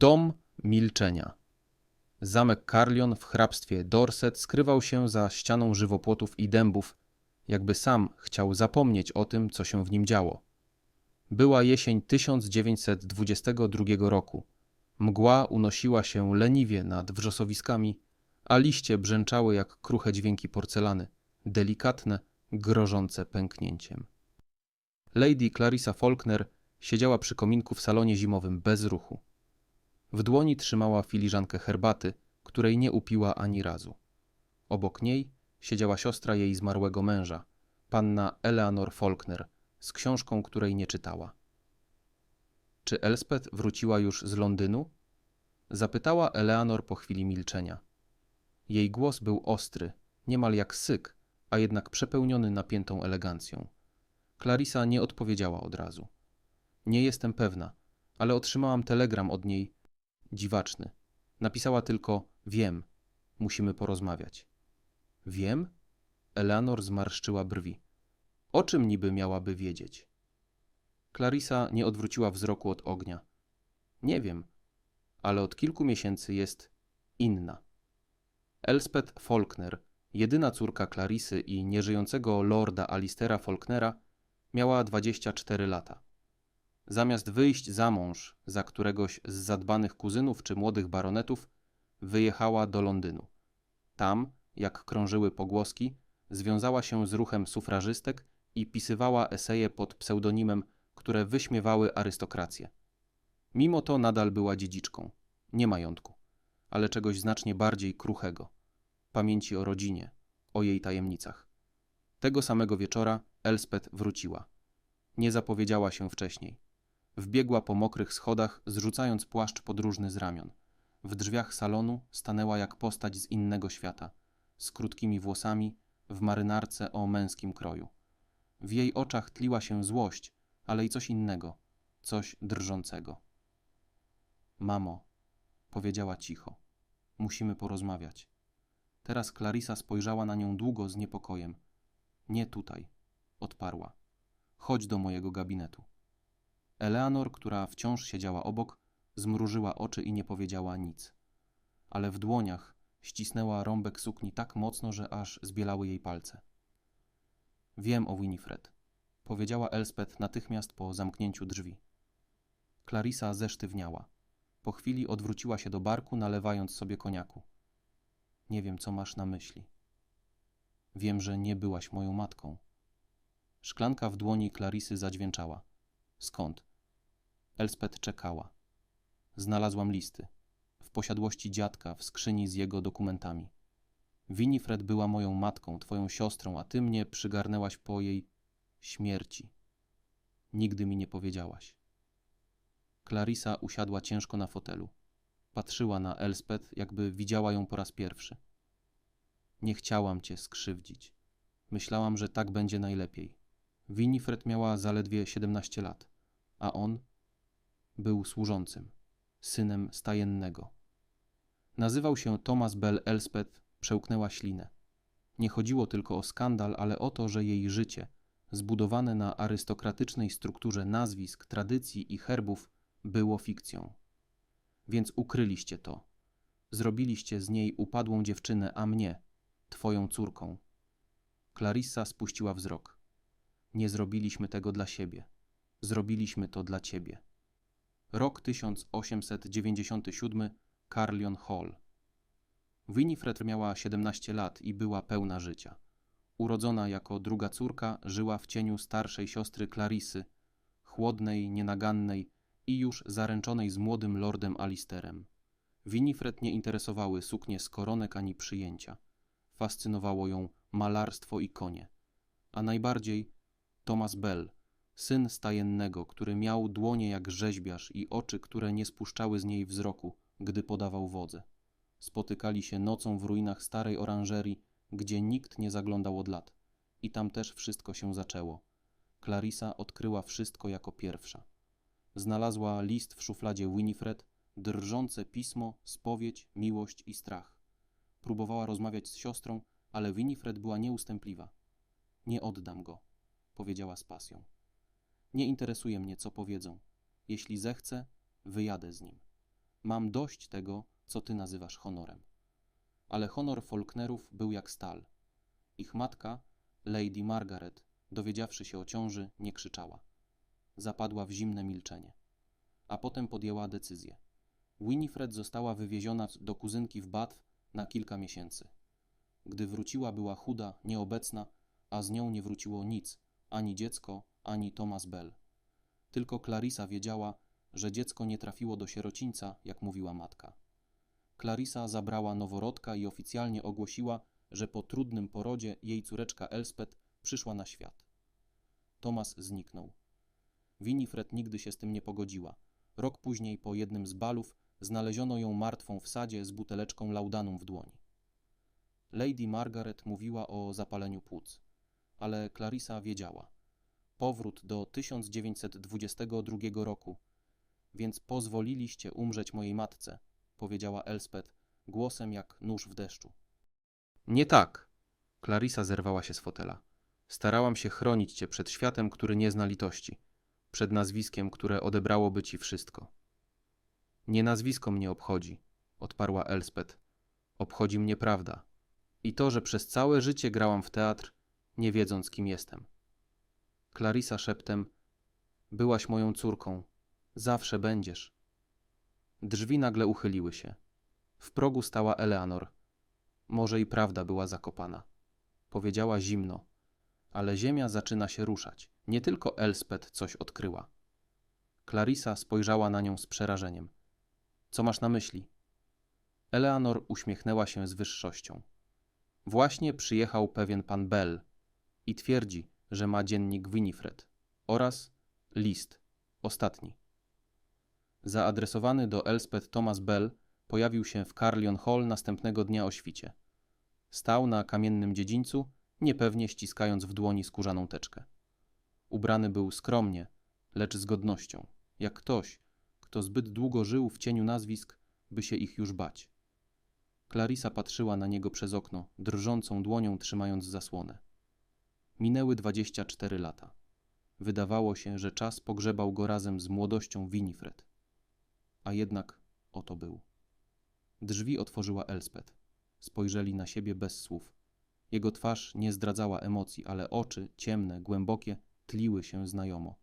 Dom milczenia. Zamek Carlion w hrabstwie Dorset skrywał się za ścianą żywopłotów i dębów, jakby sam chciał zapomnieć o tym, co się w nim działo. Była jesień 1922 roku. Mgła unosiła się leniwie nad wrzosowiskami, a liście brzęczały jak kruche dźwięki porcelany, delikatne, grożące pęknięciem. Lady Clarissa Faulkner siedziała przy kominku w salonie zimowym bez ruchu. W dłoni trzymała filiżankę herbaty, której nie upiła ani razu. Obok niej siedziała siostra jej zmarłego męża, panna Eleanor Faulkner, z książką, której nie czytała. Czy Elspeth wróciła już z Londynu? Zapytała Eleanor po chwili milczenia. Jej głos był ostry, niemal jak syk, a jednak przepełniony napiętą elegancją. Clarissa nie odpowiedziała od razu. Nie jestem pewna, ale otrzymałam telegram od niej dziwaczny. Napisała tylko: Wiem, musimy porozmawiać. Wiem? Eleanor zmarszczyła brwi. O czym niby miałaby wiedzieć? Clarissa nie odwróciła wzroku od ognia. Nie wiem, ale od kilku miesięcy jest inna. Elspeth Faulkner, jedyna córka Clarisy i nieżyjącego lorda Alistera Faulknera, miała 24 lata. Zamiast wyjść za mąż za któregoś z zadbanych kuzynów czy młodych baronetów, wyjechała do Londynu. Tam, jak krążyły pogłoski, związała się z ruchem sufrażystek i pisywała eseje pod pseudonimem, które wyśmiewały arystokrację. Mimo to nadal była dziedziczką, nie majątku, ale czegoś znacznie bardziej kruchego pamięci o rodzinie, o jej tajemnicach. Tego samego wieczora Elspeth wróciła. Nie zapowiedziała się wcześniej. Wbiegła po mokrych schodach, zrzucając płaszcz podróżny z ramion. W drzwiach salonu stanęła jak postać z innego świata, z krótkimi włosami, w marynarce o męskim kroju. W jej oczach tliła się złość, ale i coś innego, coś drżącego. Mamo, powiedziała cicho, musimy porozmawiać. Teraz Clarissa spojrzała na nią długo z niepokojem. Nie tutaj, odparła. Chodź do mojego gabinetu. Eleanor, która wciąż siedziała obok, zmrużyła oczy i nie powiedziała nic. Ale w dłoniach ścisnęła rąbek sukni tak mocno, że aż zbielały jej palce. Wiem o Winifred, powiedziała Elspeth natychmiast po zamknięciu drzwi. Clarissa zesztywniała. Po chwili odwróciła się do barku, nalewając sobie koniaku. Nie wiem, co masz na myśli. Wiem, że nie byłaś moją matką. Szklanka w dłoni Klarisy zadźwięczała. Skąd? Elspeth czekała. Znalazłam listy. W posiadłości dziadka, w skrzyni z jego dokumentami. Winifred była moją matką, twoją siostrą, a ty mnie przygarnęłaś po jej śmierci. Nigdy mi nie powiedziałaś. Clarisa usiadła ciężko na fotelu. Patrzyła na Elspeth, jakby widziała ją po raz pierwszy. Nie chciałam cię skrzywdzić. Myślałam, że tak będzie najlepiej. Winifred miała zaledwie 17 lat, a on był służącym, synem stajennego. Nazywał się Thomas Bell Elspeth, przełknęła ślinę. Nie chodziło tylko o skandal, ale o to, że jej życie, zbudowane na arystokratycznej strukturze nazwisk, tradycji i herbów, było fikcją więc ukryliście to. Zrobiliście z niej upadłą dziewczynę, a mnie, twoją córką. Clarissa spuściła wzrok. Nie zrobiliśmy tego dla siebie. Zrobiliśmy to dla ciebie. Rok 1897, Carlion Hall. Winifred miała 17 lat i była pełna życia. Urodzona jako druga córka, żyła w cieniu starszej siostry Clarisy, chłodnej, nienagannej, i już zaręczonej z młodym lordem Alisterem. Winifred nie interesowały suknie z koronek ani przyjęcia. Fascynowało ją malarstwo i konie. A najbardziej Thomas Bell, syn stajennego, który miał dłonie jak rzeźbiarz i oczy, które nie spuszczały z niej wzroku, gdy podawał wodze. Spotykali się nocą w ruinach starej oranżerii, gdzie nikt nie zaglądał od lat. I tam też wszystko się zaczęło. Clarissa odkryła wszystko jako pierwsza. Znalazła list w szufladzie Winifred, drżące pismo, spowiedź, miłość i strach. Próbowała rozmawiać z siostrą, ale Winifred była nieustępliwa. Nie oddam go, powiedziała z pasją. Nie interesuje mnie, co powiedzą. Jeśli zechcę, wyjadę z nim. Mam dość tego, co ty nazywasz honorem. Ale honor Faulknerów był jak stal. Ich matka, Lady Margaret, dowiedziawszy się o ciąży, nie krzyczała. Zapadła w zimne milczenie. A potem podjęła decyzję. Winifred została wywieziona do kuzynki w Bath na kilka miesięcy. Gdy wróciła, była chuda, nieobecna, a z nią nie wróciło nic, ani dziecko, ani Thomas Bell. Tylko Clarissa wiedziała, że dziecko nie trafiło do sierocińca, jak mówiła matka. Clarissa zabrała noworodka i oficjalnie ogłosiła, że po trudnym porodzie jej córeczka Elspeth przyszła na świat. Thomas zniknął. Winifred nigdy się z tym nie pogodziła. Rok później, po jednym z balów, znaleziono ją martwą w sadzie z buteleczką laudanum w dłoni. Lady Margaret mówiła o zapaleniu płuc, ale Clarissa wiedziała. Powrót do 1922 roku. Więc pozwoliliście umrzeć mojej matce, powiedziała Elspeth głosem jak nóż w deszczu. Nie tak. Clarissa zerwała się z fotela. Starałam się chronić cię przed światem, który nie zna litości, przed nazwiskiem, które odebrałoby ci wszystko. Nie nazwisko mnie obchodzi, odparła Elspeth. Obchodzi mnie prawda. I to, że przez całe życie grałam w teatr, nie wiedząc, kim jestem. Clarissa szeptem: Byłaś moją córką, zawsze będziesz. Drzwi nagle uchyliły się. W progu stała Eleanor. Może i prawda była zakopana. Powiedziała zimno, ale ziemia zaczyna się ruszać. Nie tylko Elspeth coś odkryła. Clarissa spojrzała na nią z przerażeniem. Co masz na myśli? Eleanor uśmiechnęła się z wyższością. Właśnie przyjechał pewien pan Bell i twierdzi, że ma dziennik Winifred oraz list, ostatni. Zaadresowany do Elspeth Thomas Bell pojawił się w Carlion Hall następnego dnia o świcie. Stał na kamiennym dziedzińcu, niepewnie ściskając w dłoni skórzaną teczkę. Ubrany był skromnie, lecz z godnością, jak ktoś, kto zbyt długo żył w cieniu nazwisk, by się ich już bać. Clarissa patrzyła na niego przez okno, drżącą dłonią trzymając zasłonę. Minęły dwadzieścia cztery lata. Wydawało się, że czas pogrzebał go razem z młodością Winifred. A jednak oto był. Drzwi otworzyła Elspeth. Spojrzeli na siebie bez słów. Jego twarz nie zdradzała emocji, ale oczy, ciemne, głębokie, tliły się znajomo.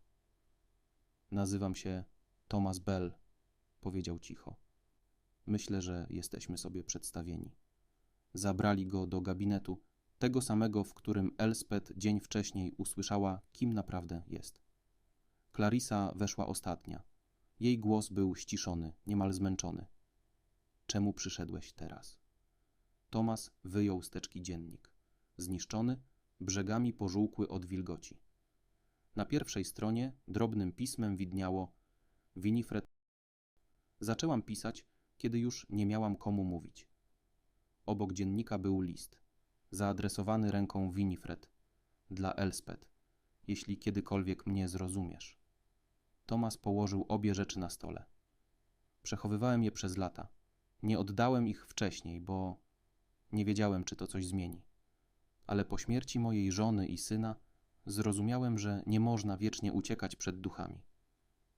Nazywam się Thomas Bell, powiedział cicho. Myślę, że jesteśmy sobie przedstawieni. Zabrali go do gabinetu, tego samego, w którym Elspeth dzień wcześniej usłyszała, kim naprawdę jest. Clarissa weszła ostatnia. Jej głos był ściszony, niemal zmęczony. Czemu przyszedłeś teraz? Tomas wyjął z teczki dziennik. Zniszczony, brzegami pożółkły od wilgoci. Na pierwszej stronie drobnym pismem widniało Winifred. Zaczęłam pisać, kiedy już nie miałam komu mówić. Obok dziennika był list, zaadresowany ręką Winifred, dla Elspeth, jeśli kiedykolwiek mnie zrozumiesz. Tomas położył obie rzeczy na stole. Przechowywałem je przez lata. Nie oddałem ich wcześniej, bo nie wiedziałem, czy to coś zmieni. Ale po śmierci mojej żony i syna zrozumiałem, że nie można wiecznie uciekać przed duchami.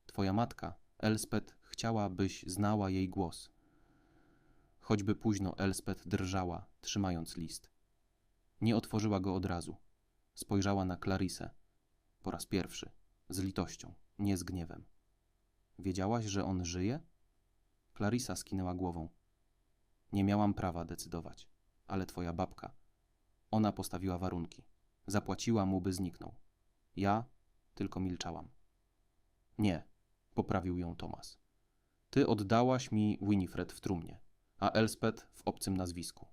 Twoja matka, Elspeth, chciała, byś znała jej głos. Choćby późno Elspeth drżała, trzymając list. Nie otworzyła go od razu. Spojrzała na Clarisę. Po raz pierwszy, z litością, nie z gniewem. Wiedziałaś, że on żyje? Clarisa skinęła głową. Nie miałam prawa decydować, ale twoja babka. Ona postawiła warunki. Zapłaciła mu, by zniknął. Ja tylko milczałam. Nie, poprawił ją Tomas. Ty oddałaś mi Winifred w trumnie, a Elspeth w obcym nazwisku.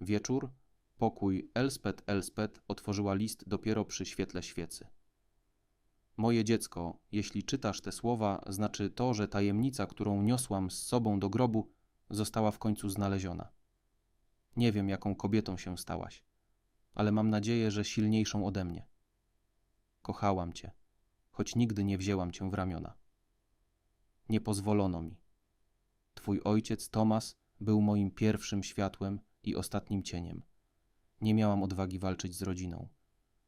Wieczór, pokój Elspeth Elspeth otworzyła list dopiero przy świetle świecy. Moje dziecko, jeśli czytasz te słowa, znaczy to, że tajemnica, którą niosłam z sobą do grobu, została w końcu znaleziona. Nie wiem, jaką kobietą się stałaś, ale mam nadzieję, że silniejszą ode mnie. Kochałam cię, choć nigdy nie wzięłam cię w ramiona. Nie pozwolono mi. Twój ojciec Tomas był moim pierwszym światłem i ostatnim cieniem. Nie miałam odwagi walczyć z rodziną.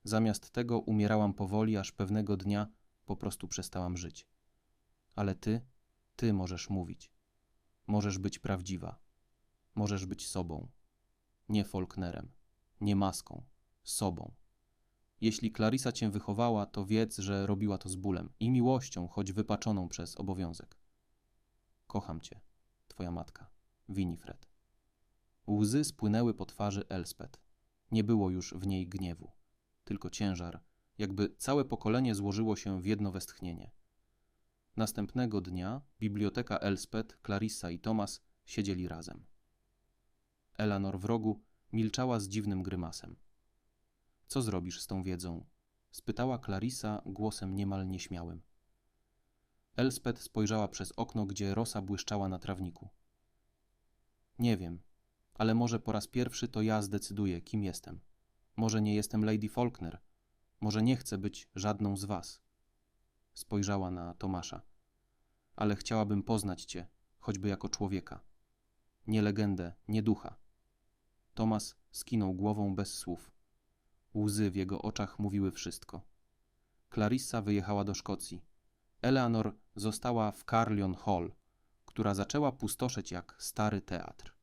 Zamiast tego umierałam powoli, aż pewnego dnia po prostu przestałam żyć. Ale ty, ty możesz mówić. Możesz być prawdziwa. Możesz być sobą. Nie Faulknerem, nie maską, sobą. Jeśli Clarissa cię wychowała, to wiedz, że robiła to z bólem i miłością, choć wypaczoną przez obowiązek. Kocham cię, twoja matka, Winifred. Łzy spłynęły po twarzy Elspeth. Nie było już w niej gniewu, tylko ciężar, jakby całe pokolenie złożyło się w jedno westchnienie. Następnego dnia biblioteka Elspeth, Clarissa i Thomas siedzieli razem. Eleanor w rogu milczała z dziwnym grymasem. Co zrobisz z tą wiedzą? spytała Clarissa głosem niemal nieśmiałym. Elspeth spojrzała przez okno, gdzie rosa błyszczała na trawniku. Nie wiem, ale może po raz pierwszy to ja zdecyduję, kim jestem. Może nie jestem Lady Faulkner, może nie chcę być żadną z was. Spojrzała na Tomasza. Ale chciałabym poznać cię, choćby jako człowieka. Nie legendę, nie ducha. Tomas skinął głową bez słów. Łzy w jego oczach mówiły wszystko. Clarissa wyjechała do Szkocji. Eleanor została w Carlion Hall, która zaczęła pustoszeć jak stary teatr.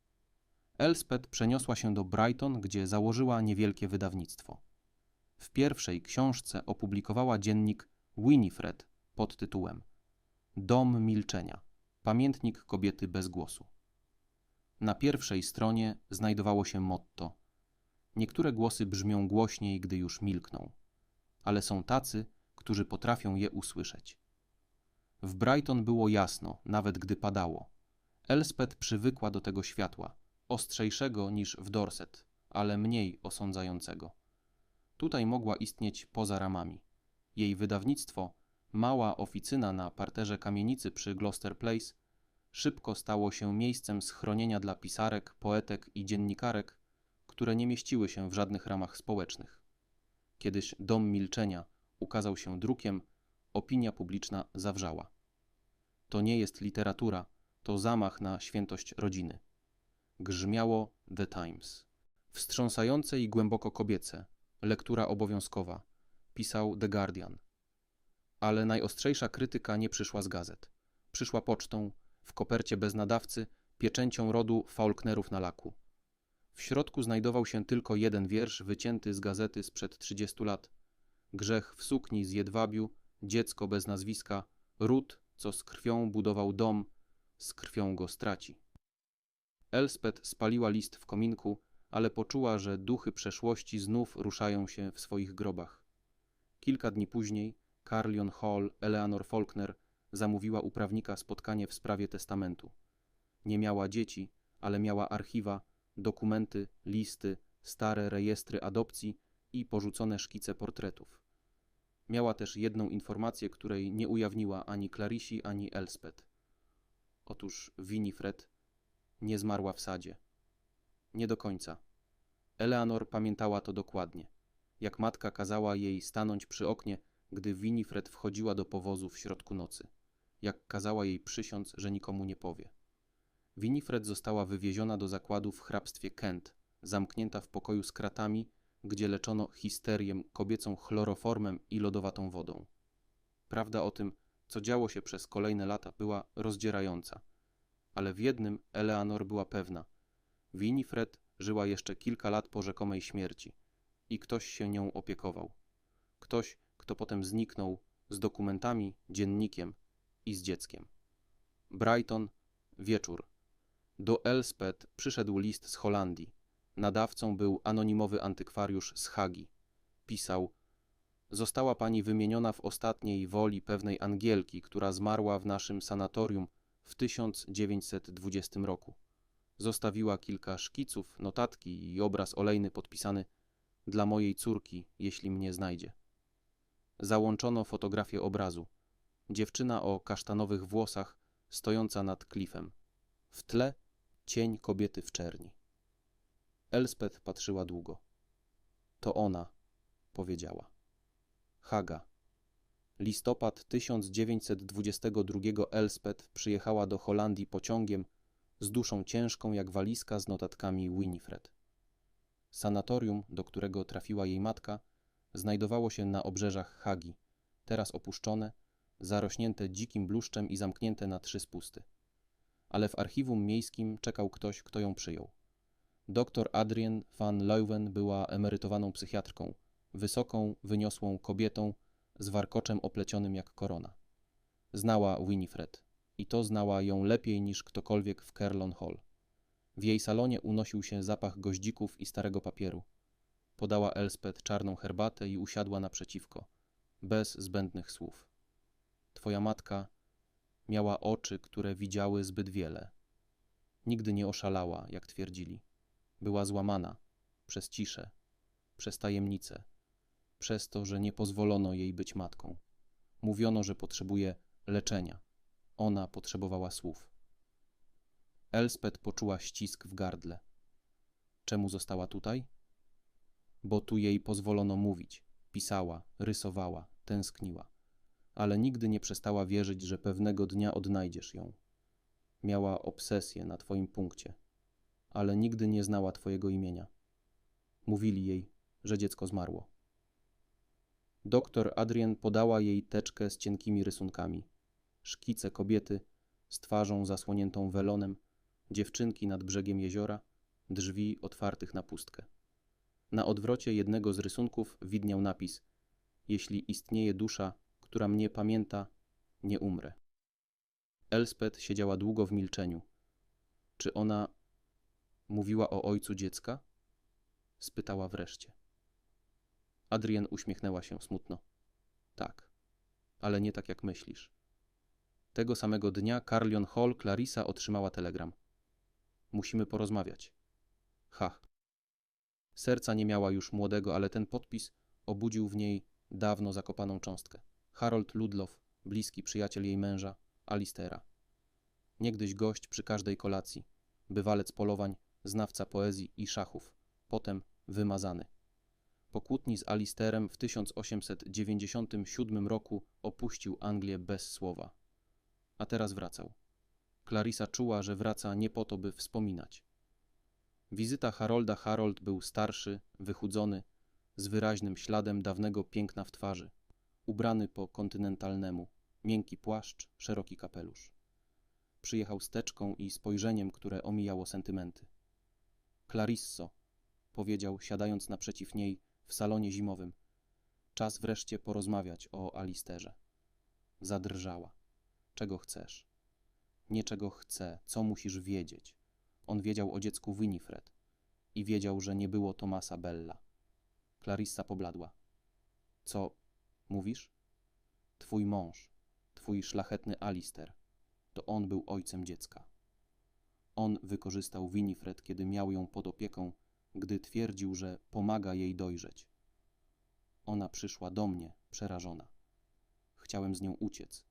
Elspeth przeniosła się do Brighton, gdzie założyła niewielkie wydawnictwo. W pierwszej książce opublikowała dziennik Winifred pod tytułem Dom milczenia pamiętnik kobiety bez głosu. Na pierwszej stronie znajdowało się motto: Niektóre głosy brzmią głośniej, gdy już milkną, ale są tacy, którzy potrafią je usłyszeć. W Brighton było jasno, nawet gdy padało. Elspeth przywykła do tego światła, ostrzejszego niż w Dorset, ale mniej osądzającego. Tutaj mogła istnieć poza ramami. Jej wydawnictwo, mała oficyna na parterze kamienicy przy Gloucester Place, szybko stało się miejscem schronienia dla pisarek, poetek i dziennikarek, które nie mieściły się w żadnych ramach społecznych. Kiedyś Dom Milczenia ukazał się drukiem, opinia publiczna zawrzała. To nie jest literatura, to zamach na świętość rodziny. Grzmiało The Times. Wstrząsające i głęboko kobiece, lektura obowiązkowa, pisał The Guardian. Ale najostrzejsza krytyka nie przyszła z gazet. Przyszła pocztą, w kopercie bez nadawcy, pieczęcią rodu Faulknerów na laku. W środku znajdował się tylko jeden wiersz wycięty z gazety sprzed 30 lat. Grzech w sukni z jedwabiu, dziecko bez nazwiska, ród, co z krwią budował dom, z krwią go straci. Elspeth spaliła list w kominku, ale poczuła, że duchy przeszłości znów ruszają się w swoich grobach. Kilka dni później Carlion Hall, Eleanor Faulkner, zamówiła u prawnika spotkanie w sprawie testamentu. Nie miała dzieci, ale miała archiwa, dokumenty, listy, stare rejestry adopcji i porzucone szkice portretów. Miała też jedną informację, której nie ujawniła ani Clarisi, ani Elspeth. Otóż Winifred nie zmarła w sadzie. Nie do końca. Eleanor pamiętała to dokładnie, jak matka kazała jej stanąć przy oknie, gdy Winifred wchodziła do powozu w środku nocy, jak kazała jej przysiąc, że nikomu nie powie. Winifred została wywieziona do zakładu w hrabstwie Kent, zamknięta w pokoju z kratami, gdzie leczono histerię kobiecą chloroformem i lodowatą wodą. Prawda o tym, co działo się przez kolejne lata, była rozdzierająca. Ale w jednym Eleanor była pewna. Winifred żyła jeszcze kilka lat po rzekomej śmierci i ktoś się nią opiekował. Ktoś, kto potem zniknął z dokumentami, dziennikiem i z dzieckiem. Brighton, wieczór. Do Elspeth przyszedł list z Holandii. Nadawcą był anonimowy antykwariusz z Hagi. Pisał: Została pani wymieniona w ostatniej woli pewnej Angielki, która zmarła w naszym sanatorium w 1920 roku. Zostawiła kilka szkiców, notatki i obraz olejny podpisany dla mojej córki, jeśli mnie znajdzie. Załączono fotografię obrazu. Dziewczyna o kasztanowych włosach, stojąca nad klifem. W tle cień kobiety w czerni. Elspeth patrzyła długo. To ona, powiedziała. Haga. Listopad 1922 Elspeth przyjechała do Holandii pociągiem z duszą ciężką jak walizka z notatkami Winifred. Sanatorium, do którego trafiła jej matka, znajdowało się na obrzeżach Hagi, teraz opuszczone, zarośnięte dzikim bluszczem i zamknięte na trzy spusty ale w archiwum miejskim czekał ktoś, kto ją przyjął. Doktor Adrien van Leuven była emerytowaną psychiatrką, wysoką, wyniosłą kobietą z warkoczem oplecionym jak korona. Znała Winifred i to znała ją lepiej niż ktokolwiek w Kerlon Hall. W jej salonie unosił się zapach goździków i starego papieru. Podała Elspeth czarną herbatę i usiadła naprzeciwko, bez zbędnych słów. Twoja matka miała oczy, które widziały zbyt wiele. Nigdy nie oszalała, jak twierdzili. Była złamana przez ciszę, przez tajemnicę, przez to, że nie pozwolono jej być matką. Mówiono, że potrzebuje leczenia. Ona potrzebowała słów. Elspeth poczuła ścisk w gardle. Czemu została tutaj? Bo tu jej pozwolono mówić. Pisała, rysowała, tęskniła. Ale nigdy nie przestała wierzyć, że pewnego dnia odnajdziesz ją. Miała obsesję na twoim punkcie, ale nigdy nie znała twojego imienia. Mówili jej, że dziecko zmarło. Doktor Adrien podała jej teczkę z cienkimi rysunkami. Szkice kobiety z twarzą zasłoniętą welonem, dziewczynki nad brzegiem jeziora, drzwi otwartych na pustkę. Na odwrocie jednego z rysunków widniał napis: Jeśli istnieje dusza, która mnie pamięta, nie umrę. Elspeth siedziała długo w milczeniu. Czy ona mówiła o ojcu dziecka? spytała wreszcie. Adrien uśmiechnęła się smutno. Tak, ale nie tak jak myślisz. Tego samego dnia Carlion Hall Clarissa otrzymała telegram. Musimy porozmawiać. Ha. Serca nie miała już młodego, ale ten podpis obudził w niej dawno zakopaną cząstkę. Harold Ludlow, bliski przyjaciel jej męża, Alistera. Niegdyś gość przy każdej kolacji, bywalec polowań, znawca poezji i szachów, potem wymazany. Po kłótni z Alisterem w 1897 roku opuścił Anglię bez słowa. A teraz wracał. Clarissa czuła, że wraca nie po to, by wspominać. Wizyta Harolda Harold był starszy, wychudzony, z wyraźnym śladem dawnego piękna w twarzy, ubrany po kontynentalnemu, miękki płaszcz, szeroki kapelusz. Przyjechał z teczką i spojrzeniem, które omijało sentymenty. Clarisso, powiedział, siadając naprzeciw niej w salonie zimowym. Czas wreszcie porozmawiać o Alisterze. Zadrżała. Czego chcesz? Nie czego chcę, co musisz wiedzieć. On wiedział o dziecku Winifred i wiedział, że nie było Tomasa Bella. Clarissa pobladła. Co mówisz? Twój mąż, twój szlachetny Alister, to on był ojcem dziecka. On wykorzystał Winifred, kiedy miał ją pod opieką, gdy twierdził, że pomaga jej dojrzeć. Ona przyszła do mnie, przerażona. Chciałem z nią uciec,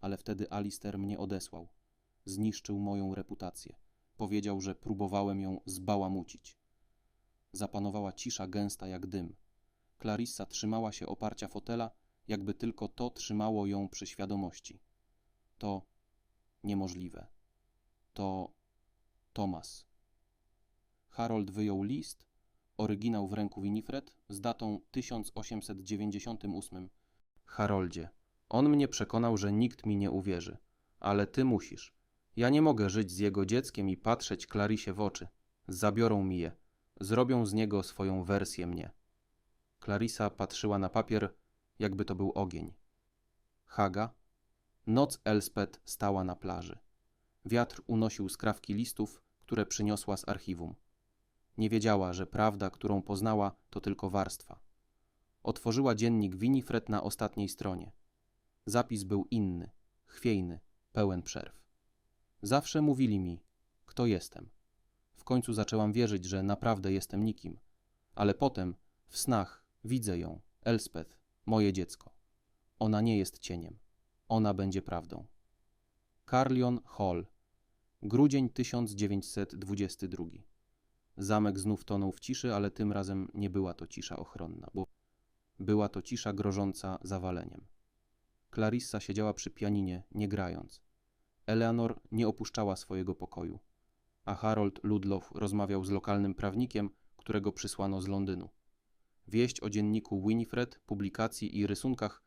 ale wtedy Alister mnie odesłał. Zniszczył moją reputację. Powiedział, że próbowałem ją zbałamucić. Zapanowała cisza gęsta jak dym. Clarissa trzymała się oparcia fotela, jakby tylko to trzymało ją przy świadomości. To niemożliwe. To Tomas. Harold wyjął list, oryginał w ręku Winifred, z datą 1898. Haroldzie, on mnie przekonał, że nikt mi nie uwierzy, ale ty musisz. Ja nie mogę żyć z jego dzieckiem i patrzeć Clarisie w oczy. Zabiorą mi je. Zrobią z niego swoją wersję mnie. Clarissa patrzyła na papier, jakby to był ogień. Haga. Noc Elspeth stała na plaży. Wiatr unosił skrawki listów, które przyniosła z archiwum. Nie wiedziała, że prawda, którą poznała, to tylko warstwa. Otworzyła dziennik Winifred na ostatniej stronie. Zapis był inny, chwiejny, pełen przerw. Zawsze mówili mi, kto jestem. W końcu zaczęłam wierzyć, że naprawdę jestem nikim. Ale potem, w snach, widzę ją, Elspeth, moje dziecko. Ona nie jest cieniem. Ona będzie prawdą. Carlion Hall, grudzień 1922. Zamek znów tonął w ciszy, ale tym razem nie była to cisza ochronna, bo była to cisza grożąca zawaleniem. Clarissa siedziała przy pianinie, nie grając. Eleanor nie opuszczała swojego pokoju, a Harold Ludlow rozmawiał z lokalnym prawnikiem, którego przysłano z Londynu. Wieść o dzienniku Winifred, publikacji i rysunkach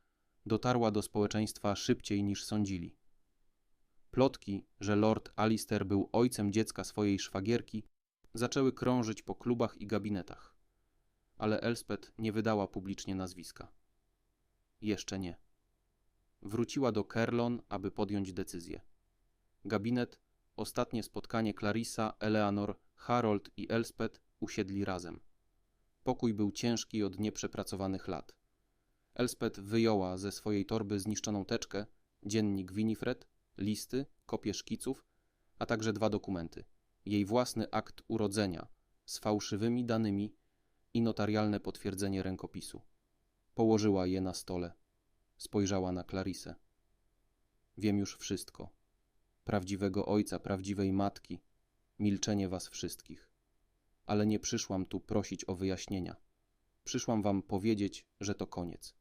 dotarła do społeczeństwa szybciej niż sądzili. Plotki, że lord Alister był ojcem dziecka swojej szwagierki, zaczęły krążyć po klubach i gabinetach. Ale Elspeth nie wydała publicznie nazwiska. Jeszcze nie. Wróciła do Kerlon, aby podjąć decyzję. Gabinet, ostatnie spotkanie Clarissa, Eleanor, Harold i Elspeth usiedli razem. Pokój był ciężki od nieprzepracowanych lat. Elspeth wyjęła ze swojej torby zniszczoną teczkę, dziennik Winifred, listy, kopie szkiców, a także dwa dokumenty. Jej własny akt urodzenia z fałszywymi danymi i notarialne potwierdzenie rękopisu. Położyła je na stole. Spojrzała na Clarisę. Wiem już wszystko. Prawdziwego ojca, prawdziwej matki, milczenie was wszystkich. Ale nie przyszłam tu prosić o wyjaśnienia. Przyszłam wam powiedzieć, że to koniec.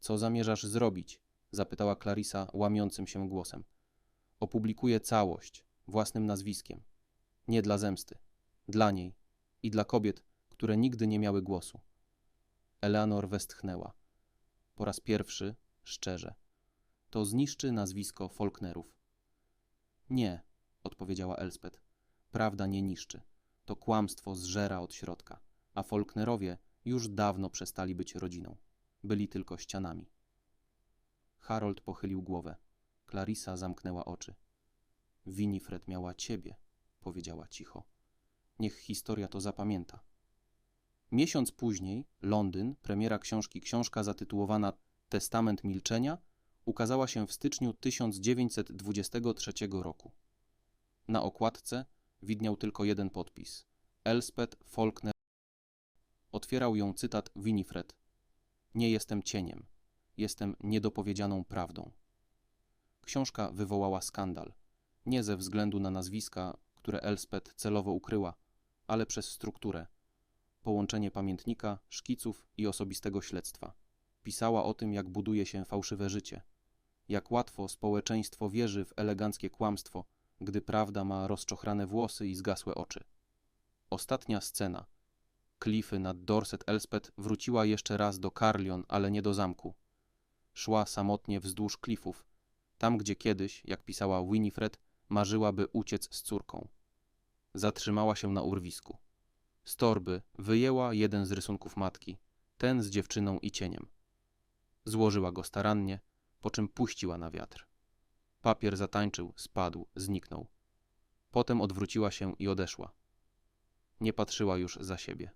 Co zamierzasz zrobić? zapytała Clarisa łamiącym się głosem. Opublikuję całość, własnym nazwiskiem. Nie dla zemsty, dla niej i dla kobiet, które nigdy nie miały głosu. Eleanor westchnęła. Po raz pierwszy, szczerze. To zniszczy nazwisko Faulknerów. Nie, odpowiedziała Elspeth. Prawda nie niszczy. To kłamstwo zżera od środka, a Faulknerowie już dawno przestali być rodziną. Byli tylko ścianami. Harold pochylił głowę. Clarissa zamknęła oczy. Winifred miała ciebie, powiedziała cicho. Niech historia to zapamięta. Miesiąc później, Londyn, premiera książki książka zatytułowana Testament Milczenia, ukazała się w styczniu 1923 roku. Na okładce widniał tylko jeden podpis: Elspeth Faulkner. Otwierał ją cytat Winifred: Nie jestem cieniem, jestem niedopowiedzianą prawdą. Książka wywołała skandal, nie ze względu na nazwiska, które Elspeth celowo ukryła, ale przez strukturę połączenie pamiętnika, szkiców i osobistego śledztwa. Pisała o tym, jak buduje się fałszywe życie, jak łatwo społeczeństwo wierzy w eleganckie kłamstwo, gdy prawda ma rozczochrane włosy i zgasłe oczy. Ostatnia scena. Klify nad Dorset Elspeth wróciła jeszcze raz do Carlion, ale nie do zamku. Szła samotnie wzdłuż klifów, tam gdzie kiedyś, jak pisała Winifred, marzyłaby uciec z córką. Zatrzymała się na urwisku. Z torby wyjęła jeden z rysunków matki, ten z dziewczyną i cieniem. Złożyła go starannie, po czym puściła na wiatr. Papier zatańczył, spadł, zniknął. Potem odwróciła się i odeszła. Nie patrzyła już za siebie.